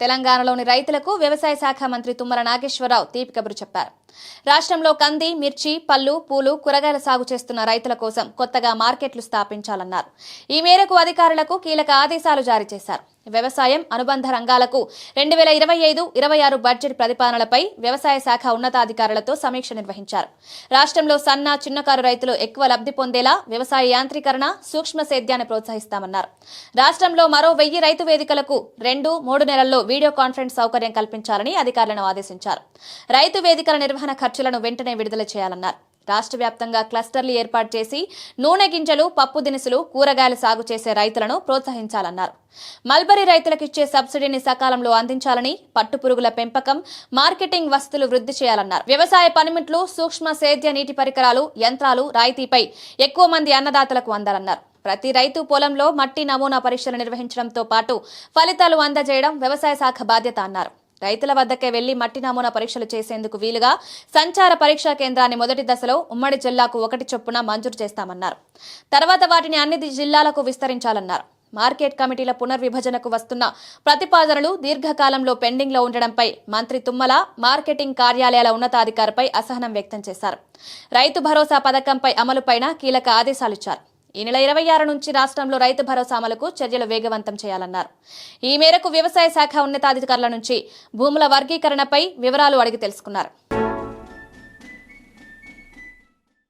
తెలంగాణలోని రైతులకు వ్యవసాయ శాఖ మంత్రి తుమ్మల నాగేశ్వరరావు తీపి కబురు చెప్పారు. రాష్ట్రంలో కంది మిర్చి పళ్ళు పూలు కూరగాయల సాగు చేస్తున్న రైతుల కోసం కొత్తగా మార్కెట్లు స్థాపించాలన్నారు. ఈ మేరకు అధికారులకు కీలక ఆదేశాలు జారీ చేశారు. వ్యవసాయం అనుబంధ రంగాలకు రెండు వేల ఇరవై ఐదు ఇరవై ఆరు బడ్జెట్ ప్రతిపాదనలపై వ్యవసాయ శాఖ ఉన్నతాధికారులతో సమీక్ష నిర్వహించారు. రాష్ట్రంలో సన్న చిన్నకారు రైతులు ఎక్కువ లబ్ధి పొందేలా వ్యవసాయ యాంత్రీకరణ సూక్ష్మ సేద్యాన్ని ప్రోత్సహిస్తామన్నారు. రాష్ట్రంలో మరో వెయ్యి రైతు వేదికలకు రెండు మూడు నెలల్లో వీడియో కాన్ఫరెన్స్ సౌకర్యం కల్పించాలని అధికారులను ఆదేశించారు. రైతు వేదికల నిర్వహణ ఖర్చులను వెంటనే విడుదల చేయాలన్నారు. రాష్ట్ర వ్యాప్తంగా క్లస్టర్లు ఏర్పాటు చేసి నూనె గింజలు పప్పు దినుసులు కూరగాయలు సాగు చేసే రైతులను ప్రోత్సహించాలన్నారు. మల్బరీ రైతులకు ఇచ్చే సబ్సిడీని సకాలంలో అందించాలని పట్టుపురుగుల పెంపకం మార్కెటింగ్ వసతులు వృద్ధి చేయాలన్నారు. వ్యవసాయ పనిముట్లు సూక్ష్మ సేద్య నీటి పరికరాలు యంత్రాలు రాయితీపై ఎక్కువ మంది అన్నదాతలకు అందాలన్నారు. ప్రతి రైతు పొలంలో మట్టి నమూనా పరీక్షలు నిర్వహించడంతో పాటు ఫలితాలు అందజేయడం వ్యవసాయ శాఖ బాధ్యత అన్నారు. రైతుల వద్దకే వెళ్ళి మట్టి నమూనా పరీక్షలు చేసేందుకు వీలుగా సంచార పరీక్షా కేంద్రాన్ని మొదటి దశలో ఉమ్మడి జిల్లాకు ఒకటి చొప్పున మంజూరు చేస్తామన్నారు. తర్వాత వాటిని అన్ని జిల్లాలకు విస్తరించాలన్నారు. మార్కెట్ కమిటీల పునర్విభజనకు వస్తున్న ప్రతిపాదనలు దీర్ఘకాలంలో పెండింగ్లో ఉండడంపై మంత్రి తుమ్మల మార్కెటింగ్ కార్యాలయాల ఉన్నతాధికారిపై అసహనం వ్యక్తం చేశారు. రైతు భరోసా పథకంపై అమలుపైన కీలక ఆదేశాలిచ్చారు. ఈ నెల ఇరవై ఆరు నుంచి రాష్ట్రంలో రైతు భరోసా అమలుకు చర్యలు వేగవంతం చేయాలన్నారు. ఈ మేరకు వ్యవసాయ శాఖ ఉన్నతాధికారుల నుంచి భూముల వర్గీకరణపై వివరాలు అడిగి తెలుసుకున్నారు.